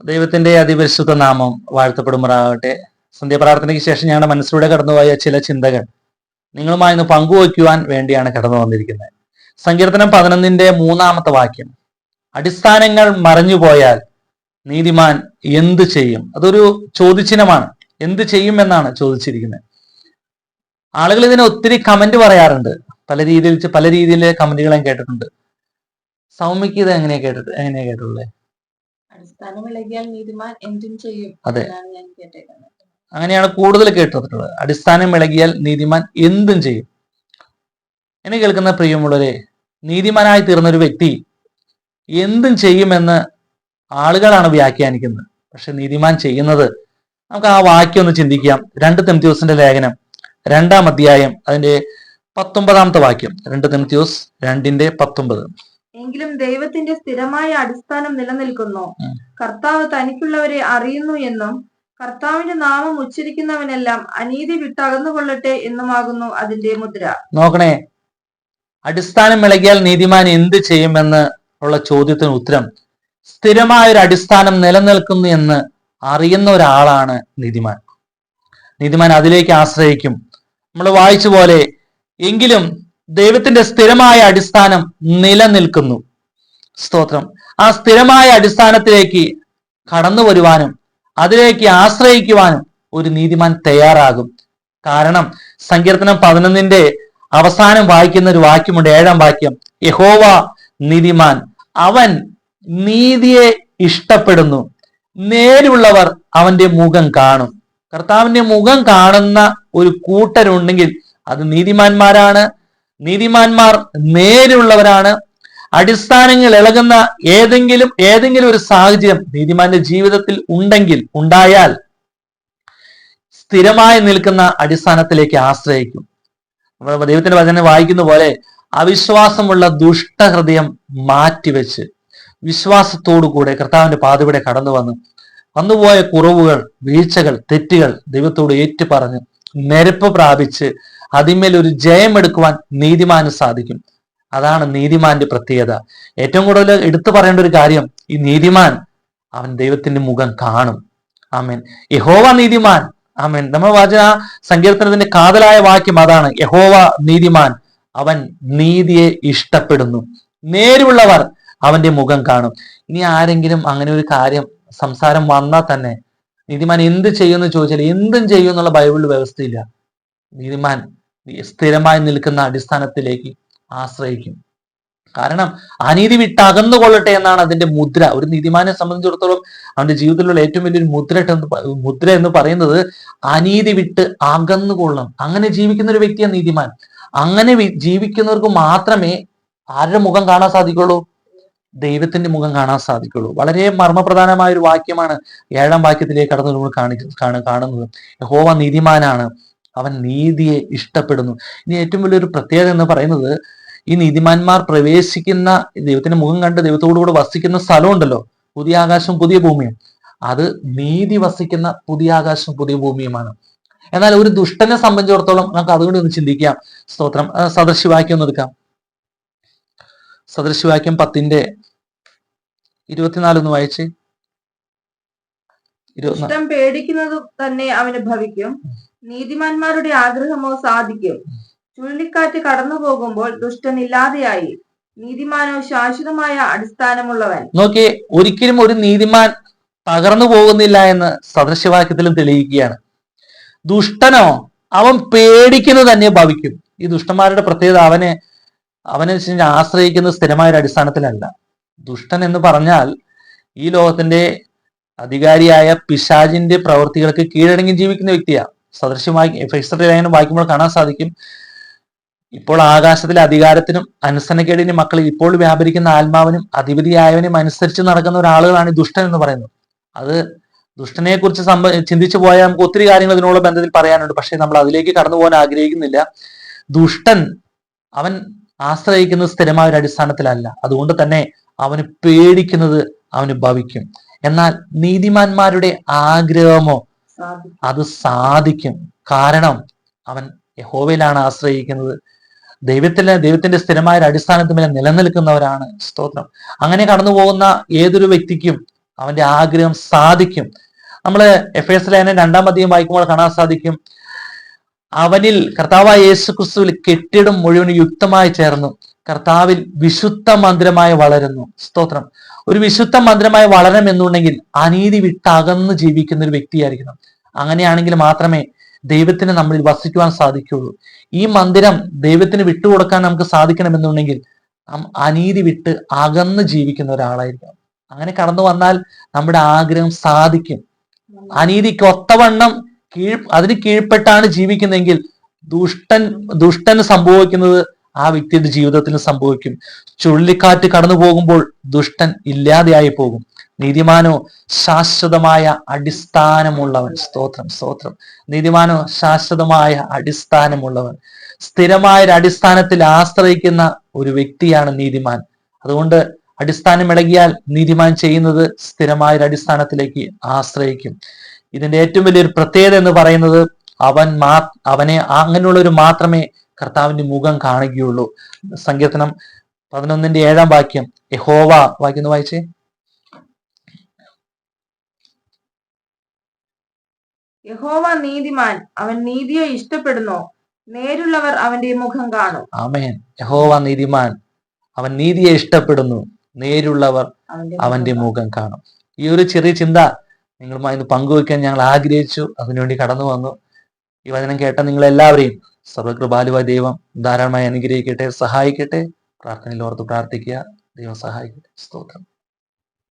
ദൈവത്തിന്റെ അതിപരിശുദ്ധ നാമം വാഴ്ത്തപ്പെടുമാറാകട്ടെ. സന്ധ്യാപ്രാർത്ഥനയ്ക്ക് ശേഷം ഞങ്ങളുടെ മനസ്സിലൂടെ കടന്നുപോയ ചില ചിന്തകൾ നിങ്ങളുമായി ഇന്ന് പങ്കുവയ്ക്കുവാൻ വേണ്ടിയാണ് കടന്നു വന്നിരിക്കുന്നത്. സങ്കീർത്തനം പതിനൊന്നിന്റെ മൂന്നാമത്തെ വാക്യം. അടിസ്ഥാനങ്ങൾ മറഞ്ഞുപോയാൽ നീതിമാൻ എന്ത് ചെയ്യും? അതൊരു ചോദ്യചിഹ്നമാണ്. എന്ത് ചെയ്യും എന്നാണ് ചോദിച്ചിരിക്കുന്നത്. ആളുകൾ ഇതിനെ ഒത്തിരി കമന്റ് പറയാറുണ്ട്. പല രീതിയിൽ പല രീതിയിലെ കമന്റുകളും കേട്ടിട്ടുണ്ട്. സൗമ്യക്ക് ഇത് എങ്ങനെയാ കേട്ടിട്ട് എങ്ങനെയാ കേട്ടിട്ടുള്ളത്? അടിസ്ഥാനം നീതിമാൻ എന്തും ചെയ്യും അതെ. ഞാൻ കേട്ടേക്കുന്നത്. അങ്ങനെയാണ് കൂടുതൽ കേട്ടിട്ടുള്ളത് അടിസ്ഥാനം ഇളകിയാൽ നീതിമാൻ എന്തും ചെയ്യും. എന്നെ കേൾക്കുന്ന പ്രിയമുള്ളവരെ നീതിമാനായി തീർന്ന ഒരു വ്യക്തി എന്തും ചെയ്യുമെന്ന് ആളുകളാണ് വ്യാഖ്യാനിക്കുന്നത്. പക്ഷെ നീതിമാൻ ചെയ്യുന്നത് നമുക്ക് ആ വാക്യം ഒന്ന് ചിന്തിക്കാം. രണ്ട് തെംത്യോസിന്റെ ലേഖനം രണ്ടാം അധ്യായം അതിന്റെ പത്തൊമ്പതാമത്തെ വാക്യം. രണ്ട് തെംത്യോസ് രണ്ടിന്റെ പത്തൊമ്പത്. എങ്കിലും ദൈവത്തിന്റെ സ്ഥിരമായ അടിസ്ഥാനം നിലനിൽക്കുന്നു. കർത്താവ് തനിക്കുള്ളവരെ അറിയുന്നു എന്നും കർത്താവിന്റെ നാമം ഉച്ചരിക്കുന്നവനെല്ലാം അനീതി വിട്ടകന്നുകൊള്ളട്ടെ എന്നുമാകുന്നു അതിന്റെ മുദ്ര. നോക്കണേ അടിസ്ഥാനം ഇളകിയാൽ നീതിമാൻ എന്ത് ചെയ്യുമെന്ന് ഉള്ള ചോദ്യത്തിന് ഉത്തരം സ്ഥിരമായ ഒരു അടിസ്ഥാനം നിലനിൽക്കുന്നു എന്ന് അറിയുന്ന ഒരാളാണ് നീതിമാൻ. നീതിമാൻ അതിലേക്ക് ആശ്രയിക്കും. നമ്മൾ വായിച്ച പോലെ എങ്കിലും ദൈവത്തിന്റെ സ്ഥിരമായ അടിസ്ഥാനം നിലനിൽക്കുന്നു. സ്തോത്രം. ആ സ്ഥിരമായ അടിസ്ഥാനത്തിലേക്ക് കടന്നു വരുവാനും അതിലേക്ക് ആശ്രയിക്കുവാനും ഒരു നീതിമാൻ തയ്യാറാകും. കാരണം സങ്കീർത്തനം പതിനൊന്നിന്റെ അവസാനം വായിക്കുന്ന ഒരു വാക്യമുണ്ട് ഏഴാം വാക്യം. യഹോവ നീതിമാൻ അവൻ നീതിയെ ഇഷ്ടപ്പെടുന്നു. നേരുള്ളവർ അവന്റെ മുഖം കാണും. കർത്താവിന്റെ മുഖം കാണുന്ന ഒരു കൂട്ടരുണ്ടെങ്കിൽ അത് നീതിമാന്മാരാണ് നീതിമാന്മാർ നേരുള്ളവരാണ് അടിസ്ഥാനങ്ങൾ ഇളകുന്ന ഏതെങ്കിലും ഏതെങ്കിലും ഒരു സാഹചര്യം നീതിമാന്റെ ജീവിതത്തിൽ ഉണ്ടെങ്കിൽ ഉണ്ടായാൽ സ്ഥിരമായി നിൽക്കുന്ന അടിസ്ഥാനത്തിലേക്ക് ആശ്രയിക്കും. ദൈവത്തിന്റെ വചനം വായിക്കുന്ന പോലെ അവിശ്വാസമുള്ള ദുഷ്ടഹൃദയം മാറ്റിവെച്ച് വിശ്വാസത്തോടു കൂടെ കർത്താവിന്റെ പാതയുടെ കടന്നു വന്ന് വന്നുപോയ കുറവുകൾ വീഴ്ചകൾ തെറ്റുകൾ ദൈവത്തോട് ഏറ്റുപറഞ്ഞ് നിരപ്പ് പ്രാപിച്ച് അതിന്മേൽ ഒരു ജയമെടുക്കുവാൻ നീതിമാന് സാധിക്കും. അതാണ് നീതിമാന്റെ പ്രത്യേകത. ഏറ്റവും കൂടുതൽ എടുത്തു പറയേണ്ട ഒരു കാര്യം ഈ നീതിമാൻ അവൻ ദൈവത്തിന്റെ മുഖം കാണും. ആമേൻ. യഹോവ നീതിമാൻ. ആമേൻ. നമ്മൾ വാചന സങ്കീർത്തനത്തിന്റെ കാതലായ വാക്യം അതാണ്. യഹോവ നീതിമാൻ അവൻ നീതിയെ ഇഷ്ടപ്പെടുന്നു. നേരുള്ളവർ അവന്റെ മുഖം കാണും. ഇനി ആരെങ്കിലും അങ്ങനെ ഒരു കാര്യം സംസാരം വന്നാൽ തന്നെ നീതിമാൻ എന്ത് ചെയ്യുമെന്ന് ചോദിച്ചാൽ എന്തും ചെയ്യും എന്നുള്ള ബൈബിളിൽ വ്യവസ്ഥയില്ല. നീതിമാൻ സ്ഥിരമായി നിൽക്കുന്ന അടിസ്ഥാനത്തിലേക്ക് ആശ്രയിക്കും. കാരണം അനീതി വിട്ടകന്നു കൊള്ളട്ടെ എന്നാണ് അതിന്റെ മുദ്ര. ഒരു നീതിമാനെ സംബന്ധിച്ചിടത്തോളം അവന്റെ ജീവിതത്തിലുള്ള ഏറ്റവും വലിയൊരു മുദ്ര മുദ്ര എന്ന് പറയുന്നത് അനീതി വിട്ട് അകന്നു കൊള്ളണം അങ്ങനെ ജീവിക്കുന്ന ഒരു വ്യക്തിയാണ് നീതിമാൻ. അങ്ങനെ ജീവിക്കുന്നവർക്ക് മാത്രമേ ആരുടെ മുഖം കാണാൻ സാധിക്കുള്ളൂ? ദൈവത്തിന്റെ മുഖം കാണാൻ സാധിക്കുള്ളൂ. വളരെ മർമ്മപ്രധാനമായ ഒരു വാക്യമാണ് ഏഴാം വാക്യത്തിലേക്ക് കടന്നു നമ്മൾ കാണ- കാണുന്നത്. യഹോവ നീതിമാനാണ്. അവൻ നീതിയെ ഇഷ്ടപ്പെടുന്നു. ഇനി ഏറ്റവും വലിയൊരു പ്രത്യേകത എന്ന് പറയുന്നത് ഈ നീതിമാന്മാർ പ്രവേശിക്കുന്ന ദൈവത്തിന്റെ മുഖം കണ്ട് ദൈവത്തോടുകൂടെ വസിക്കുന്ന സ്ഥലമുണ്ടല്ലോ. പുതിയ ആകാശം പുതിയ ഭൂമിയും. അത് നീതി വസിക്കുന്ന പുതിയ ആകാശം പുതിയ ഭൂമിയുമാണ്. എന്നാൽ ഒരു ദുഷ്ടനെ സംബന്ധിച്ചിടത്തോളം നമുക്ക് അതുകൊണ്ട് ഒന്ന് ചിന്തിക്കാം. സ്തോത്രം. സദൃശിവാക്യം ഒന്ന് എടുക്കാം. സദൃശിവാക്യം പത്തിന്റെ ഇരുപത്തിനാല് ഒന്ന് വായിച്ച് ഇഷ്ടം പേടിക്കുന്നത് തന്നെ അവന് ഭവിക്കും. നീതിമാന്മാരുടെ ആഗ്രഹമോ സാധിക്കും. ചുഴലിക്കാറ്റ് കടന്നു പോകുമ്പോൾ ദുഷ്ടൻ ഇല്ലാതെയായി. നീതിമാനോ ശാശ്വതമായ അടിസ്ഥാനമുള്ളവൻ. നോക്കി ഒരിക്കലും ഒരു നീതിമാൻ തകർന്നു പോകുന്നില്ല എന്ന് സദൃശവാക്യത്തിലും തെളിയിക്കുകയാണ്. ദുഷ്ടനോ അവൻ പേടിക്കുന്നത് തന്നെ ഭവിക്കും. ഈ ദുഷ്ടന്മാരുടെ പ്രത്യേകത അവനെ അവനെ ആശ്രയിക്കുന്ന സ്ഥിരമായ ഒരു അടിസ്ഥാനത്തിലല്ല. ദുഷ്ടൻ എന്ന് പറഞ്ഞാൽ ഈ ലോകത്തിന്റെ അധികാരിയായ പിശാജിന്റെ പ്രവൃത്തികൾക്ക് കീഴടങ്ങി ജീവിക്കുന്ന വ്യക്തിയാണ് സദൃശ്യമായി ഫിക്സഡ് ലൈനും വായിക്കുമ്പോൾ കാണാൻ സാധിക്കും. ഇപ്പോൾ ആകാശത്തിലെ അധികാരത്തിനും അനുസരണക്കേടിനും മക്കളിൽ ഇപ്പോൾ വ്യാപരിക്കുന്ന ആത്മാവിനും അധിപതിയായവനും അനുസരിച്ച് നടക്കുന്ന ഒരാളുകളാണ് ദുഷ്ടൻ എന്ന് പറയുന്നത്. അത് ദുഷ്ടനെ കുറിച്ച് സംബ ചിന്തിച്ചു പോയാൽ നമുക്ക് ഒത്തിരി കാര്യങ്ങൾ ഇതിനുള്ള ബന്ധത്തിൽ പറയാനുണ്ട്. പക്ഷെ നമ്മൾ അതിലേക്ക് കടന്നു പോകാൻ ആഗ്രഹിക്കുന്നില്ല. ദുഷ്ടൻ അവൻ ആശ്രയിക്കുന്നത് സ്ഥിരമായ ഒരു അടിസ്ഥാനത്തിലല്ല. അതുകൊണ്ട് തന്നെ അവന് പേടിക്കുന്നത് അവന് ഭവിക്കും. എന്നാൽ നീതിമാന്മാരുടെ ആഗ്രഹമോ അത് സാധിക്കും. കാരണം അവൻ യഹോവയിലാണ് ആശ്രയിക്കുന്നത്. ദൈവത്തിലെ ദൈവത്തിന്റെ സ്ഥിരമായ ഒരു അടിസ്ഥാനത്തിൽ മേലെ നിലനിൽക്കുന്നവരാണ്. സ്തോത്രം. അങ്ങനെ കടന്നു പോകുന്ന ഏതൊരു വ്യക്തിക്കും അവന്റെ ആഗ്രഹം സാധിക്കും. നമ്മൾ എഫ് എസ് ലൈനെ രണ്ടാം അധികം വായിക്കുമ്പോൾ കാണാൻ സാധിക്കും. അവനിൽ കർത്താവായ യേശു ക്രിസ്തുവിൽ കെട്ടിടം മുഴുവൻ യുക്തമായി ചേർന്നു. കർത്താവിൽ വിശുദ്ധ മന്ദിരമായി വളരുന്നു. സ്തോത്രം. ഒരു വിശുദ്ധ മന്ദിരമായി വളരണം എന്നുണ്ടെങ്കിൽ അനീതി വിട്ടകന്ന് ജീവിക്കുന്ന ഒരു വ്യക്തിയായിരിക്കണം. അങ്ങനെയാണെങ്കിൽ മാത്രമേ ദൈവത്തിന് നമ്മളിൽ വസിക്കുവാൻ സാധിക്കുകയുള്ളൂ. ഈ മന്ദിരം ദൈവത്തിന് വിട്ടുകൊടുക്കാൻ നമുക്ക് സാധിക്കണമെന്നുണ്ടെങ്കിൽ അനീതി വിട്ട് അകന്ന് ജീവിക്കുന്ന ഒരാളായിരിക്കണം. അങ്ങനെ കടന്നു വന്നാൽ നമ്മുടെ ആഗ്രഹം സാധിക്കും. അനീതിക്ക് ഒത്തവണ്ണം കീഴ് അതിന് കീഴ്പ്പെട്ടാണ് ജീവിക്കുന്നതെങ്കിൽ ദുഷ്ടൻ ദുഷ്ടന് സംഭവിക്കുന്നത് ആ വ്യക്തിയുടെ ജീവിതത്തിൽ സംഭവിക്കും? ചുഴലിക്കാറ്റ് കടന്നു പോകുമ്പോൾ ദുഷ്ടൻ ഇല്ലാതെയായി പോകും. നീതിമാനോ ശാശ്വതമായ അടിസ്ഥാനമുള്ളവൻ. സ്തോത്രം സ്തോത്രം. നീതിമാനോ ശാശ്വതമായ അടിസ്ഥാനമുള്ളവൻ. സ്ഥിരമായ ഒരു അടിസ്ഥാനത്തിൽ ആശ്രയിക്കുന്ന ഒരു വ്യക്തിയാണ് നീതിമാൻ. അതുകൊണ്ട് അടിസ്ഥാനം ഇളകിയാൽ നീതിമാൻ ചെയ്യുന്നത് സ്ഥിരമായ ഒരു അടിസ്ഥാനത്തിലേക്ക് ആശ്രയിക്കും. ഇതിന്റെ ഏറ്റവും വലിയൊരു പ്രത്യേകത എന്ന് പറയുന്നത് അവൻ മാ അവനെ അങ്ങനെയുള്ളവർ മാത്രമേ കർത്താവിന്റെ മുഖം കാണുകയുള്ളൂ. സങ്കീർത്തനം പതിനൊന്നിന്റെ ഏഴാം വാക്യം. യഹോവ വായിക്കുന്നു വായിച്ചേ. യഹോവ നീതിമാൻ അവൻ നീതിയെ ഇഷ്ടപ്പെടുന്നു. നേരുള്ളവർ അവന്റെ മുഖം കാണും. ആമേൻ. യഹോവ നീതിമാൻ അവൻ നീതിയെ ഇഷ്ടപ്പെടുന്നു. നേരുള്ളവർ അവന്റെ മുഖം കാണും. ഈ ഒരു ചെറിയ ചിന്ത നിങ്ങളുമായി ഇന്ന് പങ്കുവെക്കാൻ ഞങ്ങൾ ആഗ്രഹിച്ചു. അതിനുവേണ്ടി കടന്നു വന്നു. ഈ വചനം കേട്ട നിങ്ങൾ എല്ലാവരെയും സർവകൃപാലുവായ ദൈവം ധാരാളമായി അനുഗ്രഹിക്കട്ടെ സഹായിക്കട്ടെ. പ്രാർത്ഥനയിൽ ഓർത്ത് പ്രാർത്ഥിക്കുക. ദൈവം സഹായിക്കട്ടെ. സ്തോത്രം.